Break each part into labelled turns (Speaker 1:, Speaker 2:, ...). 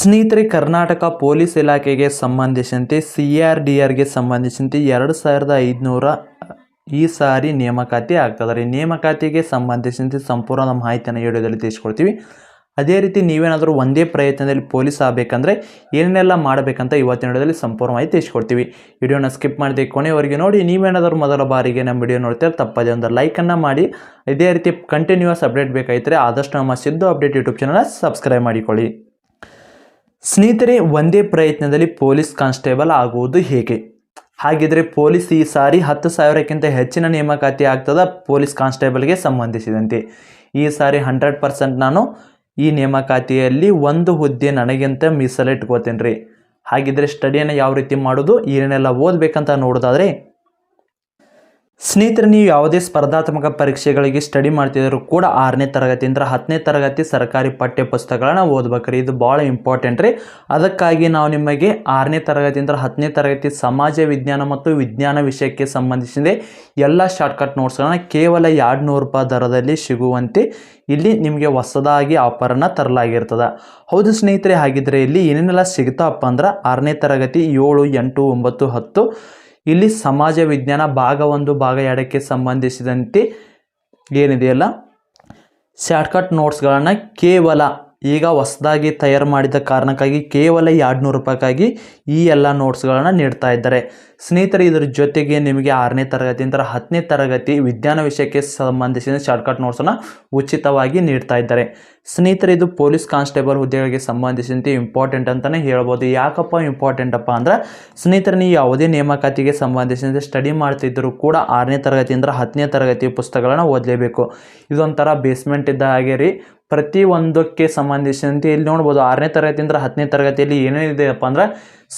Speaker 1: ಸ್ನೇಹಿತರೆ, ಕರ್ನಾಟಕ ಪೊಲೀಸ್ ಇಲಾಖೆಗೆ ಸಂಬಂಧಿಸಿದಂತೆ ಸಿ ಆರ್ ಡಿ ಆರ್ಗೆ ಸಂಬಂಧಿಸಿದಂತೆ ಎರಡು ಸಾವಿರದ ಐದುನೂರ ಈ ಸಾರಿ ನೇಮಕಾತಿ ಆಗ್ತದೆ ರೀ. ನೇಮಕಾತಿಗೆ ಸಂಬಂಧಿಸಿದಂತೆ ಸಂಪೂರ್ಣ ಮಾಹಿತಿಯನ್ನು ವಿಡಿಯೋದಲ್ಲಿ ತಿಳಿಸ್ಕೊಡ್ತೀವಿ. ಅದೇ ರೀತಿ ನೀವೇನಾದರೂ ಒಂದೇ ಪ್ರಯತ್ನದಲ್ಲಿ ಪೊಲೀಸ್ ಆಗಬೇಕಂದ್ರೆ ಏನೇನೆಲ್ಲ ಮಾಡಬೇಕಂತ ಇವತ್ತಿನ ವಿಡಿಯೋದಲ್ಲಿ ಸಂಪೂರ್ಣ ಮಾಹಿತಿ ತಿಳಿಸ್ಕೊಡ್ತೀವಿ. ವಿಡಿಯೋನ ಸ್ಕಿಪ್ ಮಾಡಿದೆ ಕೊನೆವರೆಗೆ ನೋಡಿ, ನೀವೇನಾದರೂ ಮೊದಲ ಬಾರಿಗೆ ನಮ್ಮ ವಿಡಿಯೋ ನೋಡ್ತೀರ, ತಪ್ಪದೆ ಒಂದು ಲೈಕನ್ನು ಮಾಡಿ. ಇದೇ ರೀತಿ ಕಂಟಿನ್ಯೂಸ್ ಅಪ್ಡೇಟ್ ಬೇಕಾಗಿದ್ದರೆ ಆದಷ್ಟು ನಮ್ಮ Siddu update YouTube channel subscribe ಮಾಡಿಕೊಳ್ಳಿ. ಸ್ನೇಹಿತರೆ, ಒಂದೇ ಪ್ರಯತ್ನದಲ್ಲಿ ಪೊಲೀಸ್ ಕಾನ್ಸ್ಟೇಬಲ್ ಆಗುವುದು ಹೇಗೆ? ಹಾಗಿದ್ರೆ ಪೊಲೀಸ್ ಈ ಸಾರಿ ಹತ್ತು ಸಾವಿರಕ್ಕಿಂತ ಹೆಚ್ಚಿನ ನೇಮಕಾತಿ ಆಗ್ತದ ಪೊಲೀಸ್ ಕಾನ್ಸ್ಟೇಬಲ್ಗೆ ಸಂಬಂಧಿಸಿದಂತೆ. ಈ ಸಾರಿ ಹಂಡ್ರೆಡ್ ಪರ್ಸೆಂಟ್ ನಾನು ಈ ನೇಮಕಾತಿಯಲ್ಲಿ ಒಂದು ಹುದ್ದೆ ನನಗಿಂತ ಮೀಸಲಿಟ್ಕೋತೀನಿ ರೀ ಹಾಗಿದ್ರೆ ಸ್ಟಡಿಯನ್ನು ಯಾವ ರೀತಿ ಮಾಡೋದು ಏನೇನೆಲ್ಲ ಓದಬೇಕಂತ ನೋಡೋದಾದ್ರೆ ಸ್ನೇಹಿತರೆ, ನೀವು ಯಾವುದೇ ಸ್ಪರ್ಧಾತ್ಮಕ ಪರೀಕ್ಷೆಗಳಿಗೆ ಸ್ಟಡಿ ಮಾಡ್ತಿದ್ರು ಕೂಡ ಆರನೇ ತರಗತಿಯಿಂದ ಹತ್ತನೇ ತರಗತಿ ಸರ್ಕಾರಿ ಪಠ್ಯ ಪುಸ್ತಕಗಳನ್ನ ಓದ್ಬೇಕ್ರಿ. ಇದು ಭಾಳ ಇಂಪಾರ್ಟೆಂಟ್ ರೀ. ಅದಕ್ಕಾಗಿ ನಾವು ನಿಮಗೆ ಆರನೇ ತರಗತಿಯಿಂದ ಹತ್ತನೇ ತರಗತಿ ಸಮಾಜ ವಿಜ್ಞಾನ ಮತ್ತು ವಿಜ್ಞಾನ ವಿಷಯಕ್ಕೆ ಸಂಬಂಧಿಸಿದ ಎಲ್ಲ ಶಾರ್ಟ್ಕಟ್ ನೋಟ್ಸ್ಗಳನ್ನ ಕೇವಲ ಎರಡು ನೂರು ರೂಪಾಯಿ ದರದಲ್ಲಿ ಸಿಗುವಂತೆ ಇಲ್ಲಿ ನಿಮಗೆ ಹೊಸದಾಗಿ ಆಫರನ್ನು ತರಲಾಗಿರ್ತದೆ. ಹೌದು ಸ್ನೇಹಿತರೆ, ಹಾಗಿದ್ರೆ ಇಲ್ಲಿ ಏನೇನೆಲ್ಲ ಸಿಗ್ತಾವಪ್ಪ ಅಂದ್ರೆ ಆರನೇ ತರಗತಿ ಏಳು ಎಂಟು ಒಂಬತ್ತು ಹತ್ತು ಇಲ್ಲಿ ಸಮಾಜ ವಿಜ್ಞಾನ ಭಾಗ ಒಂದು ಭಾಗ ಎರಡಕ್ಕೆ ಸಂಬಂಧಿಸಿದಂತೆ ಏನಿದೆಯಲ್ಲ? ಶಾರ್ಟ್ಕಟ್ ನೋಟ್ಸ್ಗಳನ್ನು ಕೇವಲ ಈಗ ಹೊಸದಾಗಿ ತಯಾರು ಮಾಡಿದ ಕಾರಣಕ್ಕಾಗಿ ಕೇವಲ ಎರಡು ನೂರು ರೂಪಾಯಿಗಾಗಿ ಈ ಎಲ್ಲ ನೋಟ್ಸ್ಗಳನ್ನು ನೀಡ್ತಾ ಇದ್ದಾರೆ. ಸ್ನೇಹಿತರೆ, ಇದರ ಜೊತೆಗೆ ನಿಮಗೆ ಆರನೇ ತರಗತಿಯಿಂದ ಹತ್ತನೇ ತರಗತಿ ವಿಜ್ಞಾನ ವಿಷಯಕ್ಕೆ ಸಂಬಂಧಿಸಿದ ಶಾರ್ಟ್ಕಟ್ ನೋಟ್ಸನ್ನು ಉಚಿತವಾಗಿ ನೀಡ್ತಾ ಇದ್ದಾರೆ. ಸ್ನೇಹಿತರೆ, ಇದು ಪೊಲೀಸ್ ಕಾನ್ಸ್ಟೇಬಲ್ ಹುದ್ದೆಗಳಿಗೆ ಸಂಬಂಧಿಸಿದಂತೆ ಇಂಪಾರ್ಟೆಂಟ್ ಅಂತಲೇ ಹೇಳ್ಬೋದು. ಯಾಕಪ್ಪ ಇಂಪಾರ್ಟೆಂಟ್ ಅಪ್ಪ ಅಂದ್ರೆ, ಸ್ನೇಹಿತರೆ, ನೀವು ಯಾವುದೇ ನೇಮಕಾತಿಗೆ ಸಂಬಂಧಿಸಿದಂತೆ ಸ್ಟಡಿ ಮಾಡ್ತಿದ್ದರೂ ಕೂಡ ಆರನೇ ತರಗತಿಯಿಂದ ಹತ್ತನೇ ತರಗತಿ ಪುಸ್ತಕಗಳನ್ನು ಓದಲೇಬೇಕು. ಇದೊಂಥರ ಬೇಸ್ಮೆಂಟ್ ಇದ್ದ ಹಾಗೆ ರೀ. ಪ್ರತಿ ಒಂದಕ್ಕೆ ಸಂಬಂಧಿಸಿದಂತೆ ಇಲ್ಲಿ ನೋಡ್ಬೋದು ಆರನೇ ತರಗತಿಯಿಂದ ಹತ್ತನೇ ತರಗತಿಯಲ್ಲಿ ಏನೇನಿದೆಯಪ್ಪ ಅಂದ್ರೆ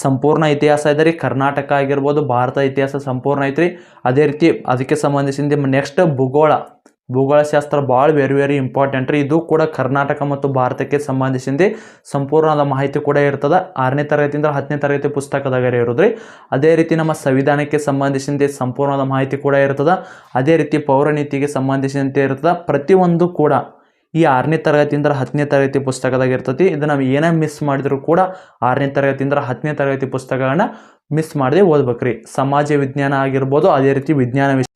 Speaker 1: ಸಂಪೂರ್ಣ ಇತಿಹಾಸ ಇದೆ ರೀ. ಕರ್ನಾಟಕ ಆಗಿರ್ಬೋದು, ಭಾರತ ಇತಿಹಾಸ ಸಂಪೂರ್ಣ ಐತ್ರಿ. ಅದೇ ರೀತಿ ಅದಕ್ಕೆ ಸಂಬಂಧಿಸಿದಂತೆ ನೆಕ್ಸ್ಟ್ ಭೂಗೋಳ. ಭೂಗೋಳಶಾಸ್ತ್ರ ಭಾಳ ವೆರಿ ವೆರಿ ಇಂಪಾರ್ಟೆಂಟ್ ರೀ. ಇದು ಕೂಡ ಕರ್ನಾಟಕ ಮತ್ತು ಭಾರತಕ್ಕೆ ಸಂಬಂಧಿಸಿದಂತೆ ಸಂಪೂರ್ಣವಾದ ಮಾಹಿತಿ ಕೂಡ ಇರ್ತದೆ. ಆರನೇ ತರಗತಿಯಿಂದ ಹತ್ತನೇ ತರಗತಿ ಪುಸ್ತಕದಾಗ ಇರೋದ್ರಿ. ಅದೇ ರೀತಿ ನಮ್ಮ ಸಂವಿಧಾನಕ್ಕೆ ಸಂಬಂಧಿಸಿದಂತೆ ಸಂಪೂರ್ಣವಾದ ಮಾಹಿತಿ ಕೂಡ ಇರ್ತದೆ. ಅದೇ ರೀತಿ ಪೌರನೀತಿಗೆ ಸಂಬಂಧಿಸಿದಂತೆ ಇರ್ತದೆ. ಪ್ರತಿಯೊಂದು ಕೂಡ ಈ ಆರನೇ ತರಗತಿಯಿಂದ ಹತ್ತನೇ ತರಗತಿ ಪುಸ್ತಕದಾಗ ಇರ್ತೈತಿ. ಇದು ನಾವು ಏನೇ ಮಿಸ್ ಮಾಡಿದ್ರು ಕೂಡ ಆರನೇ ತರಗತಿಯಿಂದ ಹತ್ತನೇ ತರಗತಿ ಪುಸ್ತಕಗಳನ್ನ ಮಿಸ್ ಮಾಡದೆ ಓದ್ಬೇಕ್ರಿ. ಸಮಾಜ ವಿಜ್ಞಾನ ಆಗಿರ್ಬೋದು, ಅದೇ ರೀತಿ ವಿಜ್ಞಾನ ವಿಷಯ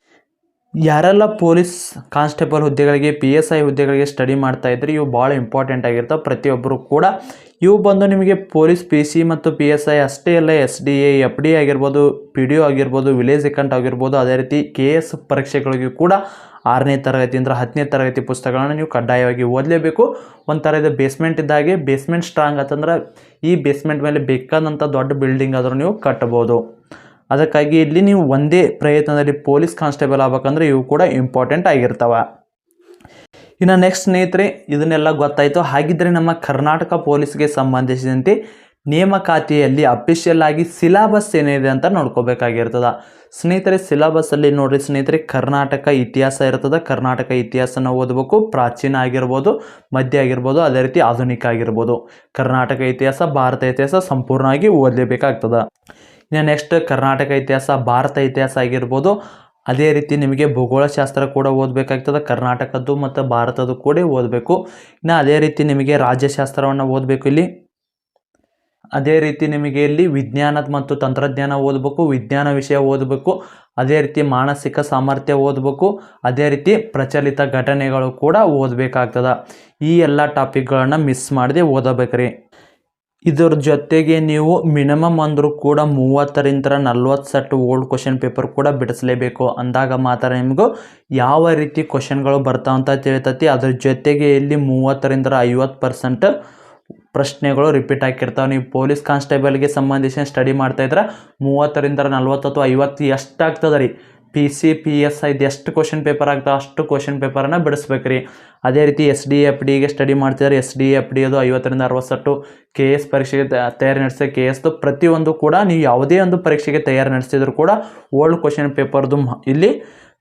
Speaker 1: ಯಾರೆಲ್ಲ ಪೊಲೀಸ್ ಕಾನ್ಸ್ಟೇಬಲ್ ಹುದ್ದೆಗಳಿಗೆ ಪಿ ಎಸ್ ಐ ಹುದ್ದೆಗಳಿಗೆ ಸ್ಟಡಿ ಮಾಡ್ತಾ ಇದ್ರೆ, ಇವು ಭಾಳ ಇಂಪಾರ್ಟೆಂಟ್ ಆಗಿರ್ತಾವೆ. ಪ್ರತಿಯೊಬ್ಬರು ಕೂಡ ಇವು ಬಂದು ನಿಮಗೆ ಪೊಲೀಸ್ ಪಿ ಸಿ ಮತ್ತು ಪಿ ಎಸ್ ಐ ಅಷ್ಟೇ ಅಲ್ಲ S D A F D ಆಗಿರ್ಬೋದು ಪಿ ಡಿ ಒ ಆಗಿರ್ಬೋದು ವಿಲೇಜ್ ಅಕೌಂಟ್ ಆಗಿರ್ಬೋದು, ಅದೇ ರೀತಿ ಕೆ ಎಸ್ ಪರೀಕ್ಷೆಗಳಿಗೂ ಕೂಡ ಆರನೇ ತರಗತಿಯಿಂದ ಹತ್ತನೇ ತರಗತಿ ಪುಸ್ತಕಗಳನ್ನು ನೀವು ಕಡ್ಡಾಯವಾಗಿ ಓದಲೇಬೇಕು. ಒಂಥರ ಇದು ಬೇಸ್ಮೆಂಟ್ ಇದ್ದಾಗೆ ಬೇಸ್ಮೆಂಟ್ ಸ್ಟ್ರಾಂಗ್ ಆತಂದ್ರೆ ಈ ಬೇಸ್ಮೆಂಟ್ ಮೇಲೆ ಬೇಕಾದಂಥ ದೊಡ್ಡ ಬಿಲ್ಡಿಂಗ್ ಆದರೂ ನೀವು ಕಟ್ಟಬೋದು. ಅದಕ್ಕಾಗಿ ಇಲ್ಲಿ ನೀವು ಒಂದೇ ಪ್ರಯತ್ನದಲ್ಲಿ ಪೊಲೀಸ್ ಕಾನ್ಸ್ಟೇಬಲ್ ಆಗ್ಬೇಕಂದ್ರೆ ಇವು ಕೂಡ ಇಂಪಾರ್ಟೆಂಟ್ ಆಗಿರ್ತವೆ. ಇನ್ನು ನೆಕ್ಸ್ಟ್ ಸ್ನೇಹಿತರೆ, ಇದನ್ನೆಲ್ಲ ಗೊತ್ತಾಯಿತು. ಹಾಗಿದ್ದರೆ ನಮ್ಮ ಕರ್ನಾಟಕ ಪೊಲೀಸ್ಗೆ ಸಂಬಂಧಿಸಿದಂತೆ ನೇಮಕಾತಿಯಲ್ಲಿ ಅಫಿಷಿಯಲ್ ಆಗಿ ಸಿಲಾಬಸ್ ಏನಿದೆ ಅಂತ ನೋಡ್ಕೋಬೇಕಾಗಿರ್ತದ. ಸ್ನೇಹಿತರೆ ಸಿಲಾಬಸ್ಸಲ್ಲಿ ನೋಡಿರಿ ಸ್ನೇಹಿತರೆ, ಕರ್ನಾಟಕ ಇತಿಹಾಸ ಇರ್ತದೆ. ಕರ್ನಾಟಕ ಇತಿಹಾಸನ ಓದಬೇಕು, ಪ್ರಾಚೀನ ಆಗಿರ್ಬೋದು, ಮಧ್ಯ ಆಗಿರ್ಬೋದು, ಅದೇ ರೀತಿ ಆಧುನಿಕ ಆಗಿರ್ಬೋದು. ಕರ್ನಾಟಕ ಇತಿಹಾಸ, ಭಾರತ ಇತಿಹಾಸ ಸಂಪೂರ್ಣವಾಗಿ ಓದಲೇಬೇಕಾಗ್ತದೆ. ಇನ್ನು ನೆಕ್ಸ್ಟ್ ಕರ್ನಾಟಕ ಇತಿಹಾಸ, ಭಾರತ ಇತಿಹಾಸ ಆಗಿರ್ಬೋದು, ಅದೇ ರೀತಿ ನಿಮಗೆ ಭೂಗೋಳಶಾಸ್ತ್ರ ಕೂಡ ಓದಬೇಕಾಗ್ತದೆ. ಕರ್ನಾಟಕದ್ದು ಮತ್ತು ಭಾರತದ್ದು ಕೂಡ ಓದಬೇಕು. ಇನ್ನು ಅದೇ ರೀತಿ ನಿಮಗೆ ರಾಜ್ಯಶಾಸ್ತ್ರವನ್ನು ಓದಬೇಕು ಇಲ್ಲಿ. ಅದೇ ರೀತಿ ನಿಮಗೆ ಇಲ್ಲಿ ವಿಜ್ಞಾನ ಮತ್ತು ತಂತ್ರಜ್ಞಾನ ಓದಬೇಕು, ವಿಜ್ಞಾನ ವಿಷಯ ಓದಬೇಕು, ಅದೇ ರೀತಿ ಮಾನಸಿಕ ಸಾಮರ್ಥ್ಯ ಓದಬೇಕು, ಅದೇ ರೀತಿ ಪ್ರಚಲಿತ ಘಟನೆಗಳು ಕೂಡ ಓದಬೇಕಾಗ್ತದೆ. ಈ ಎಲ್ಲ ಟಾಪಿಕ್ಗಳನ್ನು ಮಿಸ್ ಮಾಡದೆ ಓದಬೇಕ್ರಿ. ಇದರ ಜೊತೆಗೆ ನೀವು ಮಿನಿಮಮ್ ಅಂದರೂ ಕೂಡ ಮೂವತ್ತರಿಂದ ನಲ್ವತ್ತು ಸೆಟ್ ಓಲ್ಡ್ ಕ್ವಶನ್ ಪೇಪರ್ ಕೂಡ ಬಿಡಿಸಲೇಬೇಕು. ಅಂದಾಗ ಮಾತ್ರ ನಿಮಗೂ ಯಾವ ರೀತಿ ಕ್ವಶನ್ಗಳು ಬರ್ತಾವಂತ ತಿಳಿತೈತಿ. ಅದ್ರ ಜೊತೆಗೆ ಇಲ್ಲಿ ಮೂವತ್ತರಿಂದ ಐವತ್ತು ಪರ್ಸೆಂಟ್ ಪ್ರಶ್ನೆಗಳು ರಿಪೀಟ್ ಆಗಿರ್ತಾವೆ ನೀವು ಪೊಲೀಸ್ ಕಾನ್ಸ್ಟೇಬಲ್ಗೆ ಸಂಬಂಧಿಸಿ ಸ್ಟಡಿ ಮಾಡ್ತಾ ಇದ್ರೆ ಮೂವತ್ತರಿಂದ ನಲ್ವತ್ತು ಅಥವಾ ಐವತ್ತು ಎಷ್ಟು ಆಗ್ತದೆ ರೀ? ಪಿ ಸಿ ಪಿ ಎಸ್ ಐದು ಎಷ್ಟು ಕ್ವಶನ್ ಪೇಪರ್ ಆಗ್ತಾವೆ, ಅಷ್ಟು ಕ್ವಶನ್ ಪೇಪರನ್ನು ಬಿಡಿಸ್ಬೇಕು ರೀ ಅದೇ ರೀತಿ ಎಸ್ ಡಿ ಎಫ್ ಡಿಗೆ ಸ್ಟಡಿ ಮಾಡ್ತಿದ್ದಾರೆ ಎಸ್ ಡಿ ಎಫ್ ಡಿ ಅದು ಐವತ್ತರಿಂದ ಅರವತ್ತು ಕೆ ಎಸ್ ಪರೀಕ್ಷೆಗೆ ತಯಾರಿ ನಡೆಸಿದ. ಕೆ ಎಸ್ದು ಪ್ರತಿಯೊಂದು ಕೂಡ ನೀವು ಯಾವುದೇ ಒಂದು ಪರೀಕ್ಷೆಗೆ ತಯಾರಿ ನಡೆಸಿದ್ರು ಕೂಡ ಓಲ್ಡ್ ಕ್ವಶನ್ ಪೇಪರ್ದು ಇಲ್ಲಿ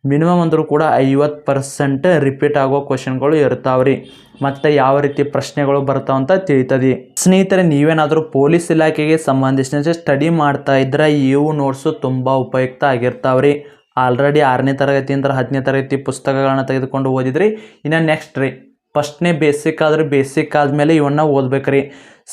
Speaker 1: ಮಿನಿಮಮ್ ಅಂದರೂ ಕೂಡ ಐವತ್ತು ಪರ್ಸೆಂಟ್ ರಿಪೀಟ್ ಆಗೋ ಕ್ವಶನ್ಗಳು ಇರ್ತಾವ್ರಿ. ಮತ್ತು ಯಾವ ರೀತಿ ಪ್ರಶ್ನೆಗಳು ಬರ್ತಾವಂತ ತಿಳಿತದೆ. ಸ್ನೇಹಿತರೆ, ನೀವೇನಾದರೂ ಪೊಲೀಸ್ ಇಲಾಖೆಗೆ ಸಂಬಂಧಿಸಿದಂತೆ ಸ್ಟಡಿ ಮಾಡ್ತಾ ಇದ್ರೆ ಇವು ನೋಟ್ಸು ತುಂಬ ಉಪಯುಕ್ತ ಆಗಿರ್ತಾವ್ರಿ. ಆಲ್ರೆಡಿ ಆರನೇ ತರಗತಿಯಿಂದ ಹತ್ತನೇ ತರಗತಿ ಪುಸ್ತಕಗಳನ್ನ ತೆಗೆದುಕೊಂಡು ಓದಿದ್ರಿ. ಇನ್ನು ನೆಕ್ಸ್ಟ್ ರೀ ಫಸ್ಟ್ನೇ ಬೇಸಿಕ್ ಆದರೆ ಬೇಸಿಕ್ ಆದಮೇಲೆ ಇವನ್ನ ಓದ್ಬೇಕ್ರಿ.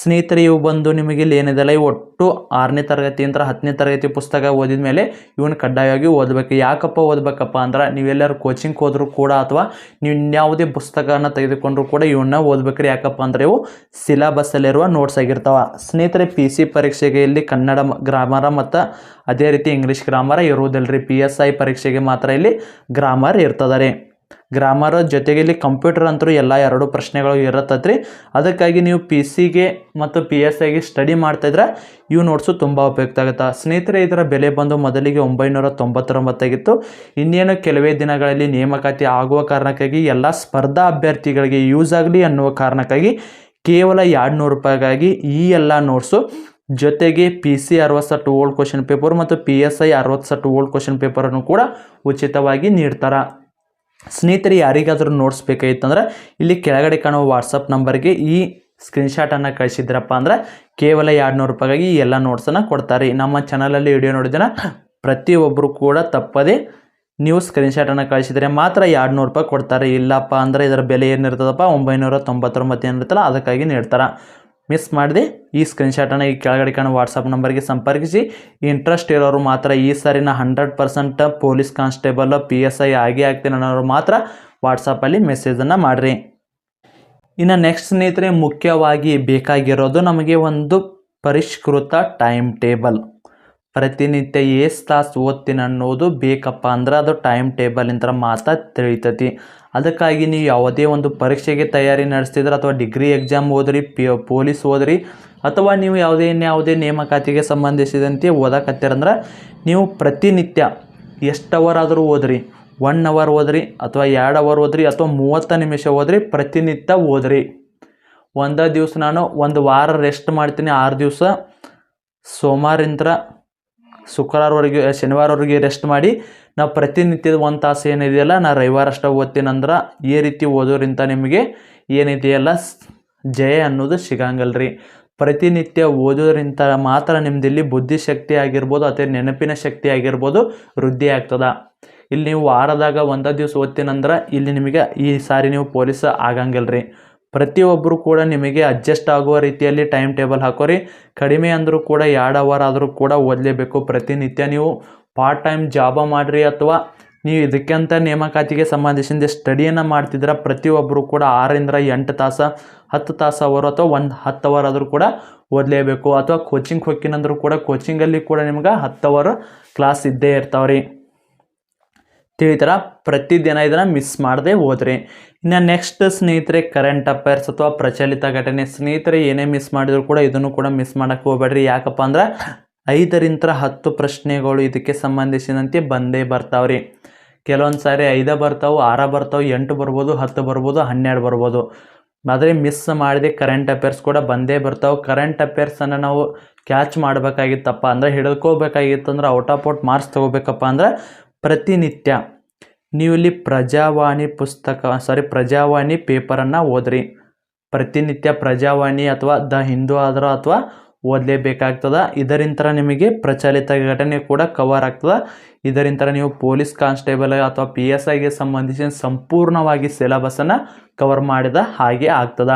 Speaker 1: ಸ್ನೇಹಿತರೆ, ಇವು ಬಂದು ನಿಮಗೆ ಇಲ್ಲಿ ಏನಿದೆಲ್ಲ ಇವು ಒಟ್ಟು ಆರನೇ ತರಗತಿಯಿಂದ ಹತ್ತನೇ ತರಗತಿ ಪುಸ್ತಕ ಓದಿದ ಮೇಲೆ ಇವನ್ನ ಕಡ್ಡಾಯವಾಗಿ ಓದಬೇಕು ಯಾಕಪ್ಪ ಓದಬೇಕಪ್ಪ ಅಂದ್ರೆ ನೀವೆಲ್ಲರೂ ಕೋಚಿಂಗ್ ಹೋದರೂ ಕೂಡ ಅಥವಾ ನೀವು ಇನ್ಯಾವುದೇ ಪುಸ್ತಕನ ತೆಗೆದುಕೊಂಡ್ರೂ ಕೂಡ ಇವನ್ನ ಓದ್ಬೇಕ್ರಿ. ಯಾಕಪ್ಪ ಅಂದರೆ ಇವು ಸಿಲೆಬಸ್ಸಲ್ಲಿರುವ ನೋಟ್ಸ್ ಆಗಿರ್ತಾವೆ. ಸ್ನೇಹಿತರೆ ಪಿ ಸಿ ಪರೀಕ್ಷೆಗೆ ಇಲ್ಲಿ ಕನ್ನಡ ಗ್ರಾಮರ ಮತ್ತು ಅದೇ ರೀತಿ ಇಂಗ್ಲೀಷ್ ಗ್ರಾಮರ ಇರುವುದಿಲ್ಲ ರೀ ಪಿ ಎಸ್ ಐ ಪರೀಕ್ಷೆಗೆ ಮಾತ್ರ ಇಲ್ಲಿ ಗ್ರಾಮರ್ ಇರ್ತದೆ ರೀ. ಗ್ರಾಮರ್ ಜೊತೆಗೆ ಕಂಪ್ಯೂಟರ್ ಅಂತೂ ಎಲ್ಲ ಎರಡು ಪ್ರಶ್ನೆಗಳು ಇರತ್ತತ್ರಿ. ಅದಕ್ಕಾಗಿ ನೀವು ಪಿ ಸಿಗೆ ಮತ್ತು ಪಿ ಎಸ್ ಐಗೆ ಸ್ಟಡಿ ಮಾಡ್ತಾಯಿದ್ರೆ ಇವು ನೋಟ್ಸು ತುಂಬ ಉಪಯುಕ್ತ ಆಗುತ್ತೆ. ಸ್ನೇಹಿತರೆ, ಇದರ ಬೆಲೆ ಬಂದು ಮೊದಲಿಗೆ ಒಂಬೈನೂರ ತೊಂಬತ್ತೊಂಬತ್ತಾಗಿತ್ತು ಇನ್ನೇನು ಕೆಲವೇ ದಿನಗಳಲ್ಲಿ ನೇಮಕಾತಿ ಆಗುವ ಕಾರಣಕ್ಕಾಗಿ, ಎಲ್ಲ ಸ್ಪರ್ಧಾ ಅಭ್ಯರ್ಥಿಗಳಿಗೆ ಯೂಸ್ ಆಗಲಿ ಅನ್ನುವ ಕಾರಣಕ್ಕಾಗಿ ಕೇವಲ ಎರಡು ನೂರು ರೂಪಾಯಿಗಾಗಿ ಈ ಎಲ್ಲ ನೋಟ್ಸು ಜೊತೆಗೆ ಪಿ ಸಿ ಅರವತ್ತು ಓಲ್ಡ್ ಕ್ವಶನ್ ಪೇಪರ್ ಮತ್ತು ಪಿ ಎಸ್ ಐ ಅರವತ್ತು ಓಲ್ಡ್ ಕ್ವಶನ್ ಪೇಪರನ್ನು ಕೂಡ ಉಚಿತವಾಗಿ ನೀಡ್ತಾರೆ. ಸ್ನೇಹಿತರೆ, ಯಾರಿಗಾದರೂ ನೋಟ್ಸ್ ಬೇಕಾಗಿತ್ತಂದ್ರೆ ಇಲ್ಲಿ ಕೆಳಗಡೆ ಕಾಣುವ ವಾಟ್ಸಪ್ ನಂಬರ್ಗೆ ಈ ಸ್ಕ್ರೀನ್ಶಾಟನ್ನು ಕಳಿಸಿದ್ರಪ್ಪ ಅಂದ್ರೆ ಕೇವಲ ಎರಡು ನೂರು ರೂಪಾಯಿಗಾಗಿ ಈ ಎಲ್ಲ ನೋಟ್ಸನ್ನು ಕೊಡ್ತಾರೆ. ನಮ್ಮ ಚಾನಲಲ್ಲಿ ವಿಡಿಯೋ ನೋಡಿದ್ರೆ ಪ್ರತಿಯೊಬ್ಬರು ಕೂಡ ತಪ್ಪದೇ ನೀವು ಸ್ಕ್ರೀನ್ಶಾಟನ್ನು ಕಳಿಸಿದರೆ ಮಾತ್ರ ಎರಡು ನೂರು ರೂಪಾಯಿ ಕೊಡ್ತಾರೆ. ಇಲ್ಲಪ್ಪ ಅಂದರೆ ಇದರ ಬೆಲೆ ಏನಿರ್ತದಪ್ಪ? ಒಂಬೈನೂರ ತೊಂಬತ್ತೊಂಬತ್ತು ಏನಿರ್ತಲ್ಲ ಅದಕ್ಕಾಗಿ ನೀಡ್ತಾರೆ. ಮಿಸ್ ಮಾಡಿದೆ, ಈ ಸ್ಕ್ರೀನ್ಶಾಟನ್ನು ಈ ಕೆಳಗಡೆ ಕಾಣೋ ವಾಟ್ಸಪ್ ನಂಬರ್ಗೆ ಸಂಪರ್ಕಿಸಿ. ಇಂಟ್ರೆಸ್ಟ್ ಇರೋರು ಮಾತ್ರ ಈ ಸಾರಿನ hundred percent police constable P S I ಆಗೇ ಆಗ್ತೀನಿ ಅನ್ನೋರು ಮಾತ್ರ ವಾಟ್ಸಪ್ಪಲ್ಲಿ ಮೆಸೇಜನ್ನು ಮಾಡಿರಿ. ಇನ್ನು ನೆಕ್ಸ್ಟ್ ಸ್ನೇಹಿತರೆ, ಮುಖ್ಯವಾಗಿ ಬೇಕಾಗಿರೋದು ನಮಗೆ ಒಂದು ಪರಿಷ್ಕೃತ ಟೈಮ್ ಟೇಬಲ್ ಪ್ರತಿನಿತ್ಯ ಎಷ್ಟು ತಾಸು ಓದ್ತೀನಿ ಅನ್ನೋದು ಬೇಕಪ್ಪ ಅಂದ್ರೆ ಅದು ಟೈಮ್ ಟೇಬಲಿಂದ ಮಾತ್ರ ತಿಳಿತೈತಿ. ಅದಕ್ಕಾಗಿ ನೀವು ಯಾವುದೇ ಒಂದು ಪರೀಕ್ಷೆಗೆ ತಯಾರಿ ನಡೆಸ್ತಿದ್ರೆ ಅಥವಾ ಡಿಗ್ರಿ ಎಕ್ಸಾಮ್ ಓದ್ರಿ, ಪಿ ಪೊಲೀಸ್ ಓದ್ರಿ, ಅಥವಾ ನೀವು ಯಾವುದೇ ಇನ್ಯಾವುದೇ ನೇಮಕಾತಿಗೆ ಸಂಬಂಧಿಸಿದಂತೆ ಓದಕತ್ತೀರಂದ್ರೆ ನೀವು ಪ್ರತಿನಿತ್ಯ ಎಷ್ಟು ಅವರ್ ಆದರೂ ಓದ್ರಿ ಒನ್ ಅವರ್ ಓದ್ರಿ, ಅಥವಾ ಎರಡು ಅವರ್ ಓದ್ರಿ, ಅಥವಾ ಮೂವತ್ತು ನಿಮಿಷ ಓದ್ರಿ, ಪ್ರತಿನಿತ್ಯ ಓದ್ರಿ. ಒಂದೇ ದಿವಸ ನಾನು ಒಂದು ವಾರ ರೆಸ್ಟ್ ಮಾಡ್ತೀನಿ, ಆರು ದಿವಸ ಸೋಮವಾರಿಂದ ಶುಕ್ರವಾರವರೆಗೆ ಶನಿವಾರವರೆಗೆ ರೆಸ್ಟ್ ಮಾಡಿ, ನಾವು ಪ್ರತಿನಿತ್ಯದ ಒಂದು ತಾಸು ಏನಿದೆಯಲ್ಲ ನಾ ರವಿವಾರ ಅಷ್ಟೇ ಓದ್ತೀನಂದ್ರೆ ಈ ರೀತಿ ಓದೋರಿಂದ ನಿಮಗೆ ಏನಿದೆಯಲ್ಲ ಜಯ ಅನ್ನೋದು ಸಿಗಂಗಲ್ಲ ರೀ ಪ್ರತಿನಿತ್ಯ ಓದೋದ್ರಿಂದ ಮಾತ್ರ ನಿಮ್ಮದಿಲ್ಲಿ ಬುದ್ಧಿಶಕ್ತಿ ಆಗಿರ್ಬೋದು ಅಥವಾ ನೆನಪಿನ ಶಕ್ತಿ ಆಗಿರ್ಬೋದು, ವೃದ್ಧಿ ಆಗ್ತದೆ. ಇಲ್ಲಿ ನೀವು ವಾರದಾಗ ಒಂದೇ ದಿವಸ ಓದ್ತೀನಂದ್ರೆ, ಇಲ್ಲಿ ನಿಮಗೆ ಈ ಸಾರಿ ನೀವು ಪೊಲೀಸ್ ಆಗಂಗಿಲ್ಲ ರೀ ಪ್ರತಿಯೊಬ್ಬರು ಕೂಡ ನಿಮಗೆ ಅಡ್ಜಸ್ಟ್ ಆಗುವ ರೀತಿಯಲ್ಲಿ ಟೈಮ್ ಟೇಬಲ್ ಹಾಕೋರಿ. ಕಡಿಮೆ ಅಂದರೂ ಕೂಡ ಎರಡು ಅವರ್ ಆದರೂ ಕೂಡ ಓದಲೇಬೇಕು. ಪ್ರತಿನಿತ್ಯ ನೀವು ಪಾರ್ಟ್ ಟೈಮ್ ಜಾಬ ಮಾಡಿರಿ ಅಥವಾ ನೀವು ಇದಕ್ಕಿಂತ ನೇಮಕಾತಿಗೆ ಸಂಬಂಧಿಸಿದ ಸ್ಟಡಿಯನ್ನು ಮಾಡ್ತಿದ್ರೆ ಪ್ರತಿಯೊಬ್ಬರು ಕೂಡ ಆರರಿಂದ ಎಂಟು ತಾಸು, ಹತ್ತು ತಾಸು ಅವರು ಅಥವಾ ಒಂದು ಹತ್ತು ಅವರ್ ಆದರೂ ಕೂಡ ಓದಲೇಬೇಕು. ಅಥವಾ ಕೋಚಿಂಗ್ ಹೋಗ್ತೀನಂದ್ರೂ ಕೂಡ ಕೋಚಿಂಗಲ್ಲಿ ಕೂಡ ನಿಮ್ಗೆ ಹತ್ತು ಅವರ್ ಕ್ಲಾಸ್ ಇದ್ದೇ ಇರ್ತಾವೆ ತಿಳಿತಾರ? ಪ್ರತಿದಿನ ಇದನ್ನು ಮಿಸ್ ಮಾಡದೆ ಹೋದ್ರಿ. ಇನ್ನು ನೆಕ್ಸ್ಟ್ ಸ್ನೇಹಿತರೆ ಕರೆಂಟ್ ಅಫೇರ್ಸ್ ಅಥವಾ ಪ್ರಚಲಿತ ಘಟನೆ, ಸ್ನೇಹಿತರೆ ಏನೇ ಮಿಸ್ ಮಾಡಿದ್ರು ಕೂಡ ಇದನ್ನು ಕೂಡ ಮಿಸ್ ಮಾಡೋಕ್ಕೆ ಹೋಗ್ಬೇಡ್ರಿ. ಯಾಕಪ್ಪ ಅಂದ್ರೆ ಐದರಿಂದ ಹತ್ತು ಪ್ರಶ್ನೆಗಳು ಇದಕ್ಕೆ ಸಂಬಂಧಿಸಿದಂತೆ ಬಂದೇ ಬರ್ತಾವ್ರಿ. ಕೆಲವೊಂದು ಸಾರಿ ಐದೇ ಬರ್ತಾವೆ, ಆರ ಬರ್ತಾವೆ, ಎಂಟು ಬರ್ಬೋದು, ಹತ್ತು ಬರ್ಬೋದು, ಹನ್ನೆರಡು ಬರ್ಬೋದು. ಆದರೆ ಮಿಸ್ ಮಾಡಿದೆ ಕರೆಂಟ್ ಅಫೇರ್ಸ್ ಕೂಡ ಬಂದೇ ಬರ್ತಾವೆ. ಕರೆಂಟ್ ಅಫೇರ್ಸನ್ನು ನಾವು ಕ್ಯಾಚ್ ಮಾಡಬೇಕಾಗಿತ್ತಪ್ಪ ಅಂದರೆ ಹಿಡ್ಕೋಬೇಕಾಗಿತ್ತು ಅಂದ್ರೆ ಔಟ್ ಆಫ್ ಔಟ್ ಮಾರ್ಕ್ಸ್ ತೊಗೋಬೇಕಪ್ಪ ಅಂದ್ರೆ ಪ್ರತಿನಿತ್ಯ. ನೀವು ಇಲ್ಲಿ ಪ್ರಜಾವಾಣಿ ಪುಸ್ತಕ ಸಾರಿ ಪ್ರಜಾವಾಣಿ ಪೇಪರನ್ನು ಓದ್ರಿ. ಪ್ರತಿನಿತ್ಯ ಪ್ರಜಾವಾಣಿ ಅಥವಾ ದ ಹಿಂದೂ ಆದರೂ ಅಥವಾ ಓದಲೇಬೇಕಾಗ್ತದ. ಇದರಿಂದ ನಿಮಗೆ ಪ್ರಚಲಿತ ಘಟನೆ ಕೂಡ ಕವರ್ ಆಗ್ತದೆ. ಇದರಿಂದ ನೀವು ಪೊಲೀಸ್ ಕಾನ್ಸ್ಟೇಬಲ್ ಅಥವಾ ಪಿ ಎಸ್ ಐಗೆ ಸಂಬಂಧಿಸಿದ ಸಂಪೂರ್ಣವಾಗಿ ಸಿಲೆಬಸನ್ನು ಕವರ್ ಮಾಡಿದ ಹಾಗೆ ಆಗ್ತದ.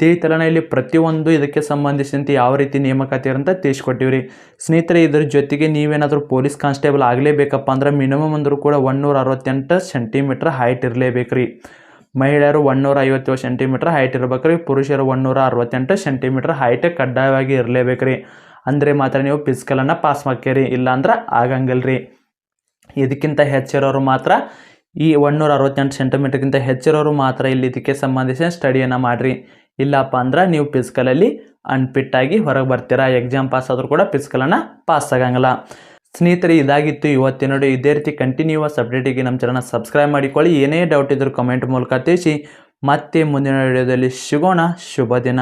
Speaker 1: ತಿಳಿತಲನ ಇಲ್ಲಿ ಪ್ರತಿಯೊಂದು ಇದಕ್ಕೆ ಸಂಬಂಧಿಸಿದಂತೆ ಯಾವ ರೀತಿ ನೇಮಕಾತಿ ಅಂತ ತಿಳಿಸ್ಕೊಟ್ಟಿವ್ರಿ. ಸ್ನೇಹಿತರೆ, ಇದ್ರ ಜೊತೆಗೆ ನೀವೇನಾದರೂ ಪೊಲೀಸ್ ಕಾನ್ಸ್ಟೇಬಲ್ ಆಗಲೇಬೇಕಪ್ಪ ಅಂದ್ರೆ ಮಿನಿಮಮ್ ಅಂದರೂ ಕೂಡ ಒನ್ನೂರ ಅರವತ್ತೆಂಟು ಸೆಂಟಿಮೀಟ್ರ್ ಹೈಟ್ ಇರಲೇಬೇಕು ರೀ ಮಹಿಳೆಯರು ಒನ್ನೂರ ಐವತ್ತೇಳು ಸೆಂಟಿಮೀಟ್ರ್ ಹೈಟ್ ಇರ್ಬೇಕು ರೀ ಪುರುಷರು ಒನ್ನೂರ ಅರವತ್ತೆಂಟು ಸೆಂಟಿಮೀಟ್ರ್ ಹೈಟ್ ಕಡ್ಡಾಯವಾಗಿ ಇರಲೇಬೇಕು ರೀ ಅಂದರೆ ಮಾತ್ರ ನೀವು ಫಿಸಿಕಲನ್ನು ಪಾಸ್ ಮಾಡ್ಕೇರಿ, ಇಲ್ಲಾಂದ್ರೆ ಆಗಂಗಿಲ್ಲ ರೀ ಇದಕ್ಕಿಂತ ಹೆಚ್ಚಿರೋರು ಮಾತ್ರ ಈ ಒನ್ನೂರ ಅರವತ್ತೆಂಟು ಸೆಂಟಿಮೀಟ್ರ್ಗಿಂತ ಹೆಚ್ಚಿರೋರು ಮಾತ್ರ ಇಲ್ಲಿ ಇದಕ್ಕೆ ಸಂಬಂಧಿಸಿದ ಸ್ಟಡಿಯನ್ನು ಮಾಡಿರಿ. ಇಲ್ಲಪ್ಪ ಅಂದ್ರೆ ನೀವು ಫಿಸಿಕಲಲ್ಲಿ ಅನ್ಫಿಟ್ ಆಗಿ ಹೊರಗೆ ಬರ್ತೀರಾ. ಎಕ್ಸಾಮ್ ಪಾಸ್ ಆದರೂ ಕೂಡ ಫಿಸಿಕಲನ್ನು ಪಾಸ್ ಆಗಂಗಿಲ್ಲ. ಸ್ನೇಹಿತರೆ, ಇದಾಗಿತ್ತು ಇವತ್ತಿನ ನೋಡಿ. ಇದೇ ರೀತಿ ಕಂಟಿನ್ಯೂಸ್ ಅಪ್ಡೇಟಿಗೆ ನಮ್ಮ ಚಾನಲ್ ಸಬ್ಸ್ಕ್ರೈಬ್ ಮಾಡಿಕೊಳ್ಳಿ. ಏನೇ ಡೌಟ್ ಇದ್ದರೂ ಕಮೆಂಟ್ ಮೂಲಕ ತಿಳಿಸಿ. ಮತ್ತೆ ಮುಂದಿನ ವಿಡಿಯೋದಲ್ಲಿ ಸಿಗೋಣ. ಶುಭ ದಿನ.